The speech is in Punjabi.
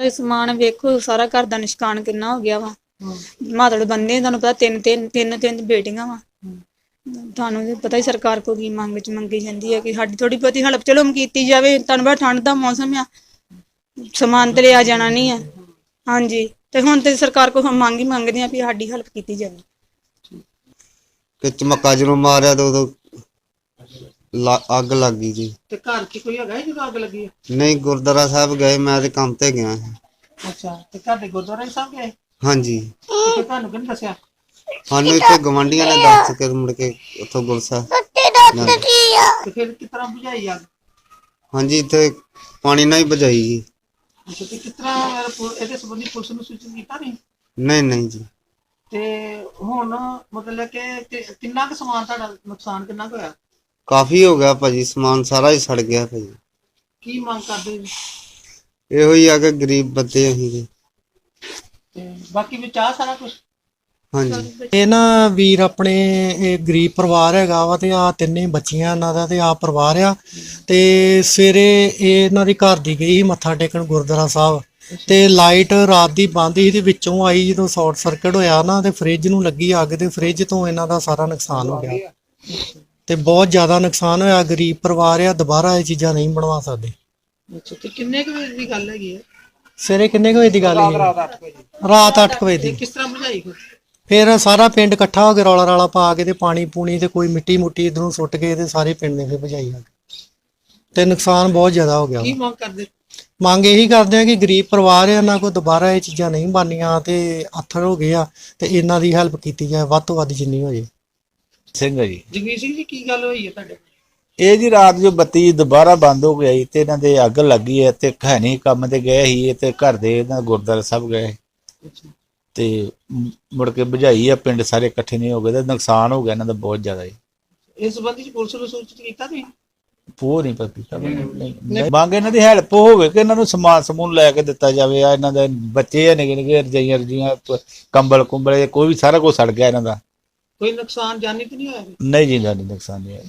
ਸਾਰੇ ਸਮਾਨ ਵੇਖੋ ਸਾਰਾ ਘਰ ਦਾ ਨਿਸ਼ਕਾਨ ਕਿੰਨਾ ਹੋ ਗਿਆ ਵਾ। ਮਾਤੜ ਬੰਦੇ ਤੁਹਾਨੂੰ ਪਤਾ ਤਿੰਨ ਤਿੰਨ ਤਿੰਨ ਤਿੰਨ ਬੇਟੀਆਂ ਵਾ। ਤੁਹਾਨੂੰ ਵੀ ਪਤਾ ਹੀ ਸਰਕਾਰ ਕੋਲ ਕੀ ਮੰਗ ਚ ਮੰਗੀ ਜਾਂਦੀ ਹੈ ਕਿ ਸਾਡੀ ਥੋੜੀ ਬਹੁਤੀ ਹਲਪ ਚਲੋ ਕੀਤੀ ਜਾਵੇ ਤੁਹਾਨੂੰ ਪਤਾ ਠੰਡ ਦਾ ਮੌਸਮ ਆ। ਸਮਾਨ ਤੇ ਲਿਆ ਜਾਣਾ ਨਹੀਂ ਹੈ ਹਾਂਜੀ ਤੇ ਹੁਣ ਤੇ ਸਰਕਾਰ ਕੋਲ ਮੰਗ ਹੀ ਮੰਗਦੇ ਆ ਵੀ ਸਾਡੀ ਹਲਪ ਕੀਤੀ ਜਾਵੇ। ਕਿ ਚਮੱਕਾ ਜਦੋਂ ਮਾਰਿਆ ਤਾਂ ਉਦੋਂ ਲਾ- ਅੱਗ ਲੱਗ ਗਈ ਜੀ। ਤੇ ਘਰ 'ਚ ਕੋਈ ਹੈਗਾ ਹੈ ਜਦੋਂ ਅੱਗ ਲੱਗੀ? ਹੈ ਨਹੀਂ ਗੁਰਦੁਆਰਾ ਸਾਹਿਬ ਗਏ ਮੈਂ ਤੇ ਕੰਮ ਤੇ ਗਿਆ ਸੀ। ਅੱਛਾ ਤੇ ਘਰ ਦੇ ਗੁਰਦੁਆਰਾ ਸਾਹਿਬ ਗਏ? ਹਾਂਜੀ। ਤੇ ਤੁਹਾਨੂੰ ਕਿਹਨੇ ਦੱਸਿਆ? ਸਾਨੂੰ ਇੱਥੇ ਗਵੰਡੀਆਂ ਨੇ ਦੱਸ ਕੇ ਮੁੜ ਕੇ ਉੱਥੋਂ ਗੁਰਸਾ ਤੇ ਫਿਰ ਕਿਸ ਤਰ੍ਹਾਂ ਬੁਝਾਈ ਅੱਗ? ਹਾਂਜੀ ਇੱਥੇ ਪਾਣੀ ਨਾਲ ਹੀ ਬੁਝਾਈ ਜੀ। ਅੱਛਾ ਤੇ ਕਿਸ ਤਰ੍ਹਾਂ ਪੁ- ਇਹਦੇ ਸੰਬੰਧੀ ਪੁਲਿਸ ਨੂੰ ਸੂਚਿਤ ਕੀਤਾ ਨਹੀਂ? ਨਹੀਂ ਨਹੀਂ ਜੀ। ਤੇ ਹੁਣ ਮਤਲਬ ਕਿ ਕਿ- ਕਿੰਨਾ ਕੁ ਸਮਾਨ ਤੁਹਾਡਾ ਨੁਕਸਾਨ ਕਿੰਨਾ ਕੁ ਹੋਇਆ? ਕਾਫੀ ਹੋ ਗਿਆ ਭਾਜੀ ਸਮਾਨ ਸਾਰਾ ਹੀ ਸੜ ਗਿਆ ਭਾਜੀ। ਕੀ ਮੰਗ ਕਰਦੇ ਜੀ? ਇਹੋ ਹੀ ਆ ਕਿ ਗਰੀਬ ਬੰਦੇ ਅਸੀਂ ਜੀ ਤੇ ਬਾਕੀ ਵਿੱਚ ਆ ਸਾਰਾ ਕੁਝ ਹਾਂਜੀ। ਇਹ ਨਾ ਵੀਰ ਆਪਣੇ ਇਹ ਗਰੀਬ ਪਰਿਵਾਰ ਹੈਗਾ ਵਾ ਤੇ ਆ ਤਿੰਨੇ ਬੱਚੀਆਂ ਇਹਨਾਂ ਦਾ ਤੇ ਆ ਪਰਿਵਾਰ ਆ। ਤੇ ਸਵੇਰੇ ਇਹ ਇਹਨਾਂ ਦੀ ਘਰ ਦੀ ਗਈ ਸੀ ਮੱਥਾ ਟੇਕਣ ਗੁਰਦੁਆਰਾ ਸਾਹਿਬ। ਤੇ ਲਾਈਟ ਰਾਤ ਦੀ ਬੰਦ ਸੀ ਤੇ ਵਿੱਚੋਂ ਆਈ ਜਦੋਂ ਸ਼ਾਰਟ ਸਰਕਟ ਹੋਇਆ ਨਾ ਤੇ ਫ੍ਰਿਜ ਨੂੰ ਲੱਗੀ ਅੱਗ ਤੇ ਫ੍ਰਿਜ ਤੋਂ ਇਹਨਾਂ ਦਾ ਸਾਰਾ ਨੁਕਸਾਨ ਹੋ ਗਿਆ। ਤੇ ਬਹੁਤ ਜ਼ਿਆਦਾ ਨੁਕਸਾਨ ਹੋਇਆ ਗਰੀਬ ਪਰਿਵਾਰ ਆ ਦੁਬਾਰਾ ਇਹ ਚੀਜ਼ਾਂ ਨਹੀਂ ਬਣਵਾ ਸਕਦੇ। ਅੱਛਾ ਤੇ ਕਿੰਨੇ ਕੁ ਵਜੇ ਦੀ ਗੱਲ ਹੈਗੀ ਹੈ ਸਵੇਰੇ ਕਿੰਨੇ ਕੁ ਵਜੇ ਦੀ ਗੱਲ ਹੈ ਰਾਤ 8 ਵਜੇ। ਤੇ ਦੀ। ਕਿਸ ਤਰ੍ਹਾਂ ਬੁਝਾਈ ਫਿਰ? ਫਿਰ ਸਾਰਾ ਪਿੰਡ ਇਕੱਠਾ ਹੋ ਕੇ ਰੌਲਾ ਰਾਲਾ ਪਾ ਕੇ ਤੇ ਪਾਣੀ ਪੂਣੀ ਤੇ ਕੋਈ ਮਿੱਟੀ ਮੁੱਟੀ ਇਧਰੋਂ ਸੁੱਟ ਕੇ ਤੇ ਸਾਰੇ ਪਿੰਡ ਨੇ ਫਿਰ ਭਜਾਈ ਅੱਗ ਤੇ ਨੁਕਸਾਨ ਬਹੁਤ ਜ਼ਿਆਦਾ ਹੋ ਗਿਆ। ਕੀ। ਮੰਗ ਕਰਦੇ? ਮੰਗ ਇਹੀ ਕਰਦੇ ਆ ਕਿ ਗਰੀਬ ਪਰਿਵਾਰ ਆ ਇਹਨਾਂ ਕੋਲ ਦੁਬਾਰਾ ਇਹ ਚੀਜ਼ਾਂ ਨਹੀਂ ਬਣਨੀਆਂ ਤੇ ਆਥਰ ਹੋ ਗਏ ਆ ਤੇ ਇਹਨਾਂ ਦੀ ਹੈਲਪ ਕੀਤੀ ਜਾਏ ਵੱਧ ਤੋਂ ਵੱਧ ਜਿੰਨੀ ਹੋ ਜੇ ਸਿੰਘ ਹੈ ਜੀ। ਜਗਵੀਰ ਸਿੰਘ ਜੀ ਕੀ ਗੱਲ ਹੋਈ ਹੈ ਤੁਹਾਡੇ? ਇਹ ਜੀ ਰਾਤ ਜੋ ਬੱਤੀ ਦੁਬਾਰਾ ਬੰਦ ਹੋ ਗਈ ਤੇ ਇਹਨਾਂ ਦੇ ਅੱਗ ਲੱਗੀ ਹੈ ਤੇ ਖੈਣੀ ਕੰਮ ਤੇ ਗਏ ਸੀ ਤੇ ਘਰ ਦੇ ਇਹਨਾਂ ਗੁਰਦੁਆਰਾ ਸਾਹਿਬ ਗਏ ਤੇ ਮੁੜ ਕੇ ਬੁਝਾਈ ਆ ਪਿੰਡ ਸਾਰੇ ਇਕੱਠੇ ਨਹੀਂ ਹੋ ਗਏ ਤੇ ਨੁਕਸਾਨ ਹੋ ਗਿਆ ਇਹਨਾਂ ਦਾ ਬਹੁਤ ਜ਼ਿਆਦਾ ਜੀ। ਇਸ ਸੰਬੰਧੀ ਚ ਪੁਲਿਸ ਨੂੰ ਸੂਚਿਤ ਕੀਤਾ ਤੁਸੀਂ? ਪੂਰ ਨਹੀਂ ਪਤਾ ਨਹੀਂ ਮੰਗ ਇਹਨਾਂ ਦੀ ਹੈਲਪ ਹੋਵੇ ਕਿ ਇਹਨਾਂ ਨੂੰ ਸਮਾਨ ਸਮੂਨ ਲੈ ਕੇ ਦਿੱਤਾ ਜਾਵੇ ਆ ਇਹਨਾਂ ਦੇ ਬੱਚੇ ਆ ਨਿੱਕੇ ਨਿੱਕੇ ਰਜਾਈਆਂ ਰਜੀਆਂ ਕੰਬਲ ਕੁੰਬਲੇ ਕੋਈ ਵੀ ਸਾਰਾ ਕੁਝ ਸੜ ਗਿਆ ਇਹਨਾਂ ਦਾ। ਕੋਈ ਨੁਕਸਾਨ ਜਾਨੀ ਤੇ ਨਹੀਂ ਹੋਇਆ ਨਹੀਂ ਜੀ ਇਹਨਾਂ ਨੁਕਸਾਨ ਨਹੀਂ ਹੋਇਆ।